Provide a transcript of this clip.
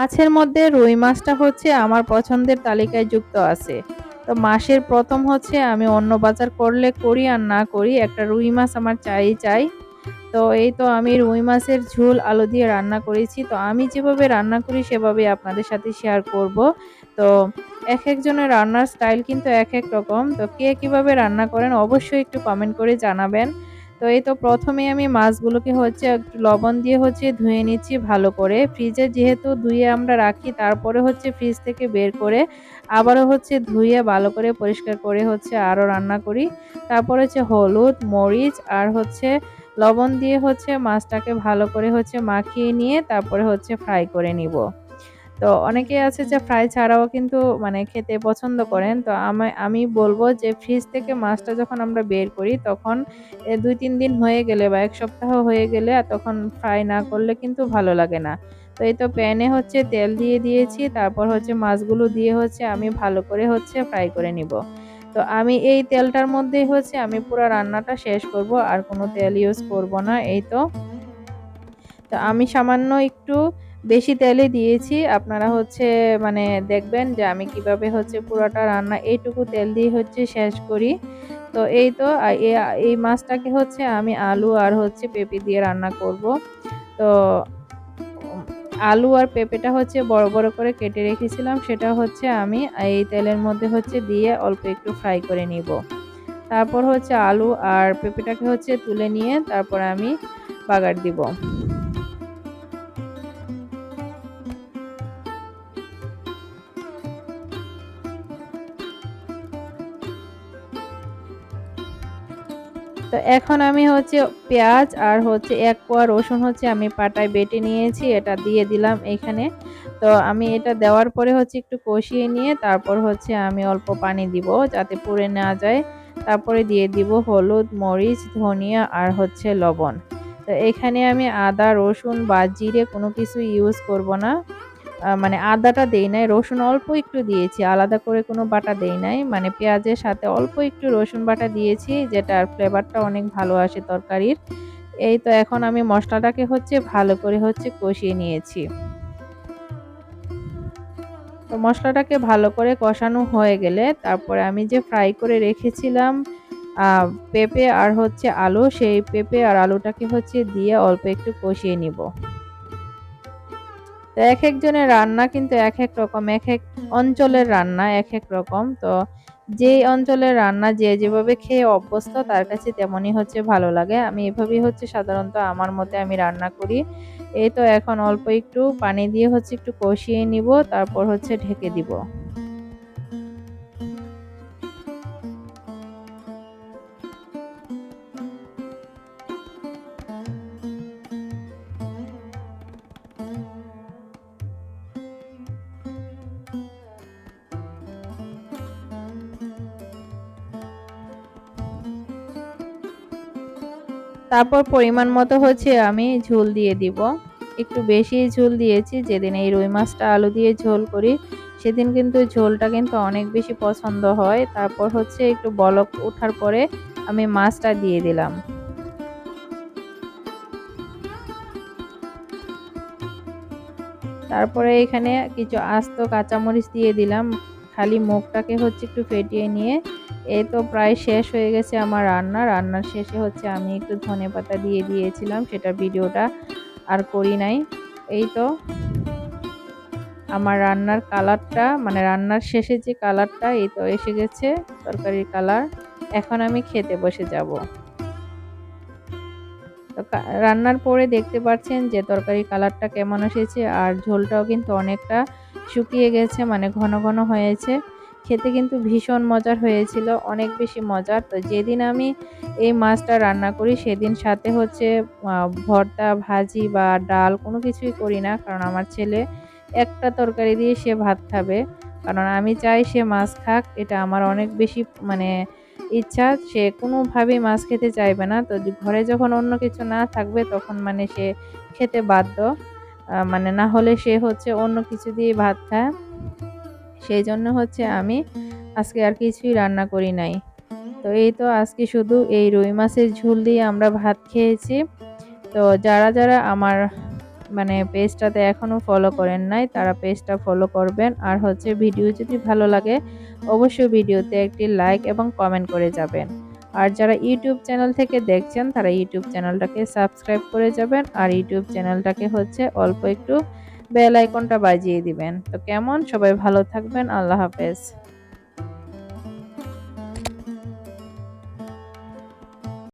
মাছের মধ্যে রুই মাছটা হচ্ছে আমার পছন্দের তালিকায় যুক্ত আছে। তো মাসের প্রথম হচ্ছে আমি অন্য বাজার করলে করি আর না করি, একটা রুই মাছ আমার চাই চাই। তো এই তো আমি রুই মাছের ঝোল, আলু দিয়ে রান্না করেছি। তো আমি যেভাবে রান্না করি সেভাবে আপনাদের সাথে শেয়ার করব। তো এক একজনের রান্নার স্টাইল কিন্তু এক এক রকম। তো কে কীভাবে রান্না করেন অবশ্যই একটু কমেন্ট করে জানাবেন। তো এই তো প্রথমে আমি মাছগুলোকে হচ্ছে একটু লবণ দিয়ে হচ্ছে ধুয়ে নিচ্ছি ভালো করে। ফ্রিজে যেহেতু ধুয়ে আমরা রাখি, তারপরে হচ্ছে ফ্রিজ থেকে বের করে আবারও হচ্ছে ধুয়ে ভালো করে পরিষ্কার করে হচ্ছে আরও রান্না করি। তারপর হচ্ছে হলুদ, মরিচ আর হচ্ছে লবণ দিয়ে হচ্ছে মাছটাকে ভালো করে হচ্ছে মাখিয়ে নিয়ে তারপরে হচ্ছে ফ্রাই করে নিব। তো অনেকে আছে যে ফ্রাই ছাড়াও কিন্তু মানে খেতে পছন্দ করেন। তো আমি আমি বলব যে ফ্রিজ থেকে মাছটা যখন আমরা বের করি তখন দুই, তিন দিন হয়ে গেলে বা এক সপ্তাহ হয়ে গেলে তখন ফ্রাই না করলে কিন্তু ভালো লাগে না। তো এই তো প্যানে হচ্ছে তেল দিয়ে দিয়েছি, তারপর হচ্ছে মাছগুলো দিয়ে হচ্ছে আমি ভালো করে হচ্ছে ফ্রাই করে নিব। তো আমি এই তেলটার মধ্যেই হচ্ছে আমি পুরো রান্নাটা শেষ করব, আর কোনো তেল ইউজ করব না, এই তো। তো আমি সামান্য একটু বেশি তেলে দিয়েছি। আপনারা হচ্ছে মানে দেখবেন যে আমি কীভাবে হচ্ছে পুরোটা রান্না এইটুকু তেল দিয়ে হচ্ছে শেষ করি। তো এই তো এই মাছটাকে হচ্ছে আমি আলু আর হচ্ছে পেঁপে দিয়ে রান্না করব। তো আলু আর পেঁপেটা হচ্ছে বড় বড় করে কেটে রেখেছিলাম। সেটা হচ্ছে আমি এই তেলের মধ্যে হচ্ছে দিয়ে অল্প একটু ফ্রাই করে নিব। তারপর হচ্ছে আলু আর পেঁপেটাকে হচ্ছে তুলে নিয়ে তারপর আমি বাগার দিব। তো এখন আমি হচ্ছে পেঁয়াজ আর হচ্ছে এক কোয়া রসুন হচ্ছে আমি পাটায় বেটে নিয়েছি, এটা দিয়ে দিলাম এখানে। তো আমি এটা দেওয়ার পরে হচ্ছে একটু কষিয়ে নিয়ে তারপর হচ্ছে আমি অল্প পানি দিব যাতে পুড়ে না যায়। তারপরে দিয়ে দিব হলুদ, মরিচ, ধনিয়া আর হচ্ছে লবণ। তো এখানে আমি আদা, রসুন বা জিরে কোনো কিছু ইউজ করব না। মানে আদাটা দেই নাই, রসুন অল্প একটু দিয়েছি, আলাদা করে কোনো বাটা দেই নাই মানে পেঁয়াজের সাথে অল্প একটু রসুন বাটা দিয়েছি যেটার ফ্লেভারটা অনেক ভালো আসে তরকারির। এই তো এখন আমি মশলাটাকে হচ্ছে ভালো করে হচ্ছে কষিয়ে নিয়েছি। তো মশলাটাকে ভালো করে কষানো হয়ে গেলে তারপরে আমি যে ফ্রাই করে রেখেছিলাম পেঁপে আর হচ্ছে আলু, সেই পেঁপে আর আলুটাকে হচ্ছে দিয়ে অল্প একটু কষিয়ে নিব। তো এক একজনের রান্না কিন্তু এক এক রকম এক এক অঞ্চলের রান্না এক এক রকম। তো যে অঞ্চলের রান্না যে যেভাবে খেয়ে অভ্যস্ত, তার কাছে তেমনই হচ্ছে ভালো লাগে। আমি এভাবেই হচ্ছে সাধারণত আমার মতে আমি রান্না করি। এই তো এখন অল্প একটু পানি দিয়ে হচ্ছে একটু কষিয়ে নিব, তারপর হচ্ছে ঢেকে দিব। তারপর পরিমাণ মতো হচ্ছে আমি ঝোল দিয়ে দিব। একটু বেশি ঝোল দিয়েছি, যেদিন এই রুই মাছটা আলু দিয়ে ঝোল করি, সেদিন কিন্তু ঝোলটা কিন্তু অনেক বেশি পছন্দ হয়। তারপর হচ্ছে একটু বলক ওঠার পরে আমি মাছটা দিয়ে দিলাম। তারপরে এখানে কিছু আস্ত কাঁচামরিচ দিয়ে দিলাম। খালি মুখটাকে হচ্ছে একটু ফেটিয়ে নিয়ে এই তো প্রায় শেষ হয়ে গেছে আমার রান্না। রান্নার শেষে হচ্ছে আমি একটু ধনে পাতা দিয়ে দিয়েছিলাম সেটা ভিডিওটা আর করি নাই। এই তো আমার রান্নার কালারটা মানে রান্নার শেষে যে কালারটা, এই তো এসে গেছে তরকারির কালার। এখন আমি খেতে বসে যাব। তো রান্নার পরে দেখতে পাচ্ছেন যে তরকারির কালারটা কেমন এসেছে, আর ঝোলটাও কিন্তু অনেকটা শুকিয়ে গেছে মানে ঘন ঘন হয়েছে। খেতে কিন্তু ভীষণ মজার হয়েছিল, অনেক বেশি মজার। তো যেদিন আমি এই মাছটা রান্না করি, সেদিন সাথে হচ্ছে ভর্তা, ভাজি বা ডাল কোনো কিছুই করি না, কারণ আমার ছেলে একটা তরকারি দিয়ে সে ভাত খাবে। কারণ আমি চাই সে মাছ খাক, এটা আমার অনেক বেশি মানে ইচ্ছা। সে কোনোভাবেই মাছ খেতে চাইবে না। তো ঘরে যখন অন্য কিছু না থাকবে, তখন মানে সে খেতে বাধ্য। মানে না হলে সে হচ্ছে অন্য কিছু দিয়ে ভাত খায়। সেই জন্য হচ্ছে আমি আজকে আর কিছুই রান্না করি নাই। তো এই তো আজকে শুধু এই রুই মাছের ঝোল দিয়ে আমরা ভাত খেয়েছি। তো যারা যারা আমার মানে পেজটাতে এখনও ফলো করেন নাই, তারা পেজটা ফলো করবেন। আর হচ্ছে ভিডিও যদি ভালো লাগে, অবশ্যই ভিডিওতে একটি লাইক এবং কমেন্ট করে যাবেন। আর যারা ইউটিউব চ্যানেল থেকে দেখছেন, তারা ইউটিউব চ্যানেলটাকে সাবস্ক্রাইব করে যাবেন। আর ইউটিউব চ্যানেলটাকে হচ্ছে অল্প একটু বেল আইকনটা বাজিয়ে দিবেন। তো কেমন? সবাই ভালো থাকবেন। আল্লাহ হাফেজ।